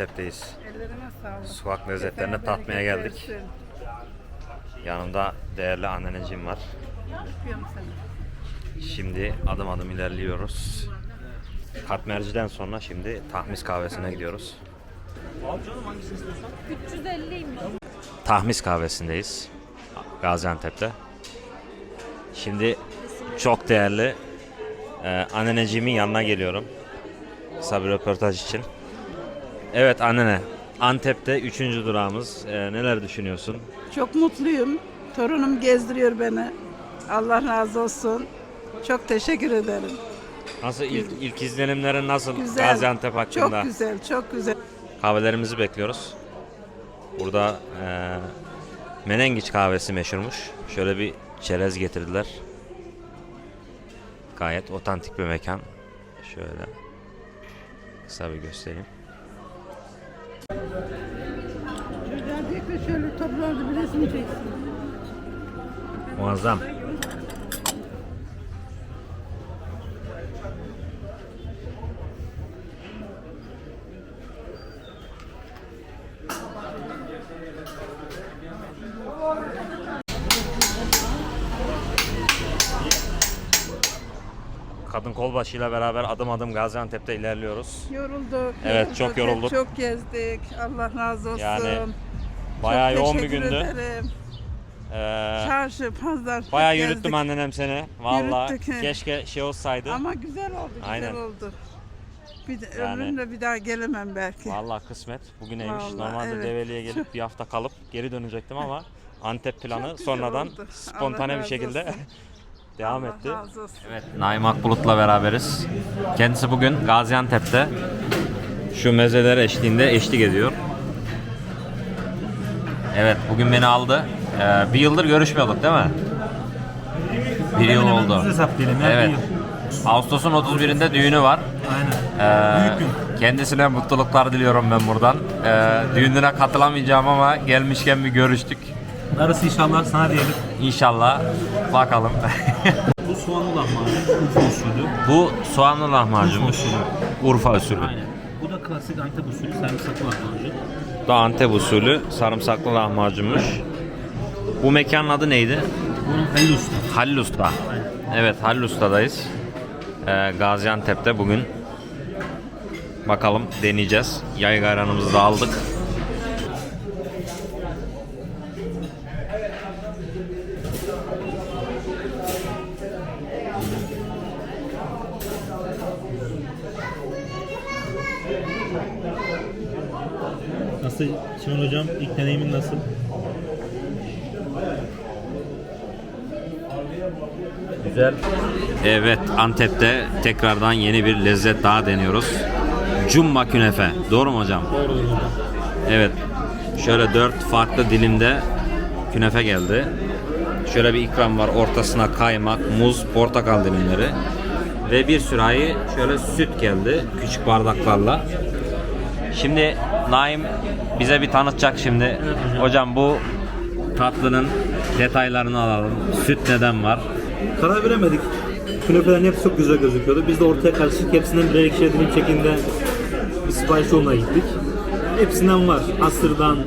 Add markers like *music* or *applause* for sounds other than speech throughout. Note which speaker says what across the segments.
Speaker 1: Gaziantep'teyiz. Sokak lezzetlerini tatmaya geldik.
Speaker 2: versin.
Speaker 1: Yanımda değerli anneciğim var. Şimdi adım adım ilerliyoruz. Katmerciden sonra şimdi Tahmis kahvesine gidiyoruz.
Speaker 3: 350'yim ben.
Speaker 1: Tahmis kahvesindeyiz. Gaziantep'te. Şimdi çok değerli e, anneciğimin yanına geliyorum. Kısa bir röportaj için. Evet annene. Antep'te üçüncü durağımız. E, neler düşünüyorsun?
Speaker 2: Çok mutluyum. Torunum gezdiriyor beni. Allah razı olsun. Çok teşekkür ederim.
Speaker 1: Nasıl ilk, ilk izlenimlerin nasıl
Speaker 2: Güzel.
Speaker 1: Gaziantep hakkında?
Speaker 2: Çok güzel, çok güzel.
Speaker 1: Kahvelerimizi bekliyoruz. Burada e, menengiç kahvesi meşhurmuş. Şöyle bir çerez getirdiler. Gayet otantik bir mekan. Şöyle kısa bir göstereyim.
Speaker 2: Şöyle toplarda bir resim.
Speaker 1: Muazzam. Kadın kolbaşıyla beraber adım adım Gaziantep'te ilerliyoruz.
Speaker 2: Yorulduk.
Speaker 1: Evet, çok yorulduk.
Speaker 2: Çok gezdik. Allah razı olsun.
Speaker 1: Yani
Speaker 2: Çok
Speaker 1: Bayağı yoğun bir gündü.
Speaker 2: ederim.
Speaker 1: Ee,
Speaker 2: Çarşı, pazar. çok
Speaker 1: bayağı
Speaker 2: gezdik.
Speaker 1: yürüttüm annenem seni.
Speaker 2: He.
Speaker 1: keşke şey olsaydı.
Speaker 2: Ama güzel oldu, güzel
Speaker 1: Aynen.
Speaker 2: oldu. Bir de
Speaker 1: Yani-
Speaker 2: ömrümde bir daha gelemem belki.
Speaker 1: Vallahi kısmet bugüneymiş.
Speaker 2: Vallahi,
Speaker 1: Normalde
Speaker 2: evet.
Speaker 1: Develi'ye gelip bir hafta kalıp geri dönecektim ama *laughs* Antep planı
Speaker 2: Çok
Speaker 1: sonradan
Speaker 2: oldu.
Speaker 1: spontane
Speaker 2: Allah
Speaker 1: bir şekilde. *laughs* devam etti. Evet, Naim Akbulut'la beraberiz. Kendisi bugün Gaziantep'te şu mezeler eşliğinde eşlik ediyor. Evet, bugün beni aldı. Ee, bir yıldır görüşmüyorduk değil mi? Bir yıl
Speaker 4: Hemen
Speaker 1: oldu.
Speaker 4: ya,
Speaker 1: Evet.
Speaker 4: bir yıl.
Speaker 1: Ağustos'un 31'inde düğünü var.
Speaker 4: Aynen.
Speaker 1: Ee, kendisine mutluluklar diliyorum ben buradan. Ee, düğününe katılamayacağım ama gelmişken bir görüştük.
Speaker 4: Darısı inşallah sana diyelim.
Speaker 1: İnşallah bakalım. *laughs*
Speaker 4: Bu soğanlı lahmacun, Urfa usulü.
Speaker 1: Bu soğanlı lahmacunmuş.
Speaker 4: Urfa
Speaker 1: usulü.
Speaker 4: Aynen. Bu da klasik Antep usulü sarımsaklı lahmacun.
Speaker 1: Bu da Antep usulü sarımsaklı lahmacunmuş. Bu mekanın adı neydi?
Speaker 4: Bunun Halil Usta.
Speaker 1: Halil Usta. Evet Halil Usta'dayız. Ee, Gaziantep'te bugün. Bakalım deneyeceğiz. Yay ayranımızı da aldık.
Speaker 4: Nasıl Şimon Hocam ilk deneyimin nasıl?
Speaker 1: Güzel. Evet Antep'te tekrardan yeni bir lezzet daha deniyoruz. Cumma künefe. Doğru mu hocam?
Speaker 4: Doğru hocam.
Speaker 1: Evet. Şöyle dört farklı dilimde künefe geldi. Şöyle bir ikram var. Ortasına kaymak, muz, portakal dilimleri. Ve bir sürahi şöyle süt geldi. Küçük bardaklarla. Şimdi Naim bize bir tanıtacak şimdi. Hocam bu tatlının detaylarını alalım. Süt neden var?
Speaker 4: Karar veremedik. Künefelerin hepsi çok güzel gözüküyordu. Biz de ortaya karışık hepsinden birer ikişer dilim şeklinde bir sipariş yoluna gittik. Hepsinden var. Asırdan,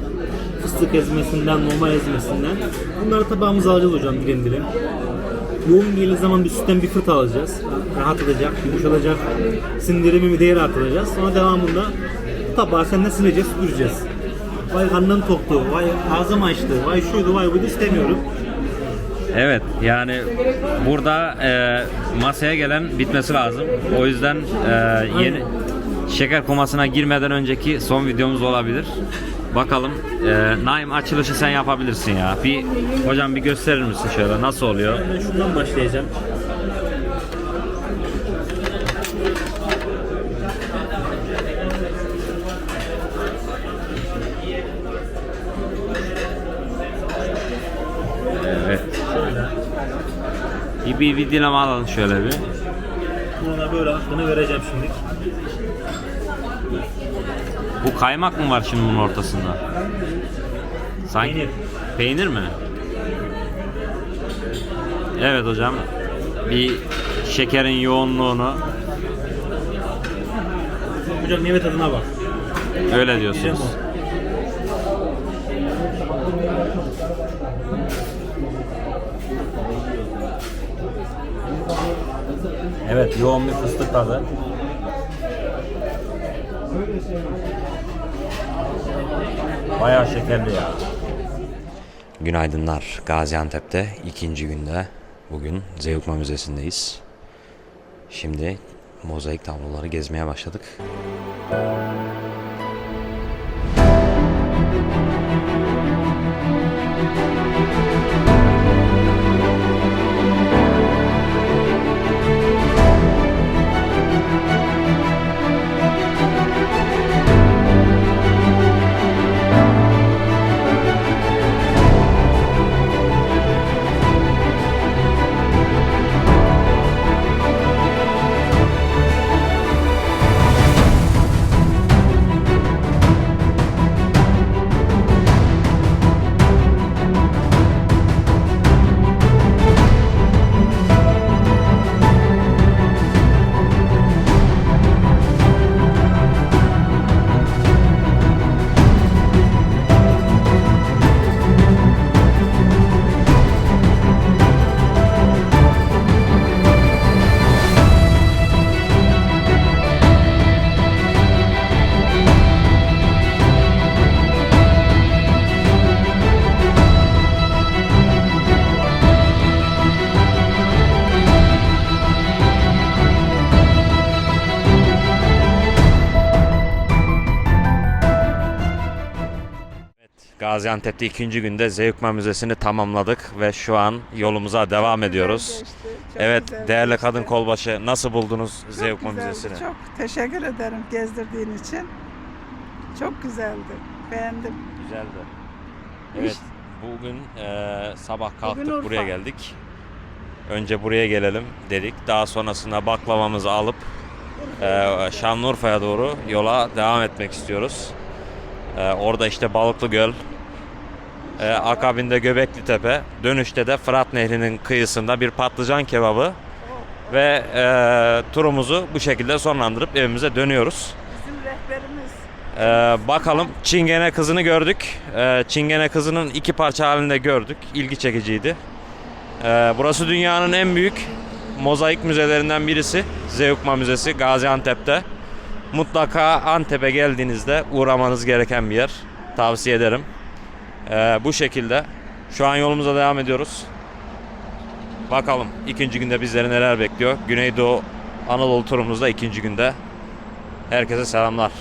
Speaker 4: fıstık ezmesinden, normal ezmesinden. Bunları tabağımıza alacağız hocam dilim dilim. Yoğun geldiği zaman bir sütten bir fırt alacağız. Rahat edecek, yumuşatacak. Sindirimi mideye rahat edeceğiz. Sonra devamında tabağı seninle sileceğiz, süpüreceğiz. Vay karnım toktu, vay ağzım açtı, vay şuydu, vay buydu istemiyorum.
Speaker 1: Evet yani burada e, masaya gelen bitmesi lazım. O yüzden e, yeni şeker komasına girmeden önceki son videomuz olabilir. Bakalım. E, Naim açılışı sen yapabilirsin ya. Bir hocam bir gösterir misin şöyle nasıl oluyor?
Speaker 4: Ben şundan başlayacağım.
Speaker 1: Bir, bir, dilim alalım şöyle bir.
Speaker 4: Buna böyle hakkını vereceğim şimdi.
Speaker 1: Bu kaymak mı var şimdi bunun ortasında? Sanki
Speaker 4: Peynir.
Speaker 1: peynir mi? Evet hocam. Bir şekerin yoğunluğunu
Speaker 4: Hocam meyve tadına bak.
Speaker 1: Öyle diyorsunuz. Evet yoğun bir fıstık tadı. Bayağı şekerli ya. Günaydınlar. Gaziantep'te ikinci günde bugün Zeugma Müzesi'ndeyiz. Şimdi mozaik tabloları gezmeye başladık. Gaziantep'te ikinci günde Zeugma Müzesi'ni tamamladık ve şu an yolumuza devam ediyoruz.
Speaker 2: Geçti, çok
Speaker 1: Evet değerli
Speaker 2: geçti.
Speaker 1: kadın kolbaşı nasıl buldunuz
Speaker 2: Çok güzeldi,
Speaker 1: Müzesi'ni?
Speaker 2: Çok teşekkür ederim gezdirdiğin için. Çok güzeldi. Beğendim.
Speaker 1: Güzeldi. Evet bugün eee, sabah kalktık
Speaker 2: Urfa.
Speaker 1: buraya geldik. Önce buraya gelelim dedik. Daha sonrasında baklavamızı alıp eee, Şanlıurfa'ya doğru yola devam etmek istiyoruz. Eee, orada işte Balıklı Göl, eee, akabinde Göbekli Tepe, dönüşte de Fırat Nehri'nin kıyısında bir patlıcan kebabı ve eee, turumuzu bu şekilde sonlandırıp evimize dönüyoruz.
Speaker 2: Bizim rehberimiz.
Speaker 1: Ee, bakalım Çingene kızını gördük. Ee, Çingene kızının iki parça halinde gördük. İlgi çekiciydi. Ee, burası dünyanın en büyük mozaik müzelerinden birisi. Zeugma Müzesi Gaziantep'te. Mutlaka Antep'e geldiğinizde uğramanız gereken bir yer. Tavsiye ederim. Ee, bu şekilde. Şu an yolumuza devam ediyoruz. Bakalım ikinci günde bizleri neler bekliyor. Güneydoğu Anadolu turumuzda ikinci günde. Herkese selamlar.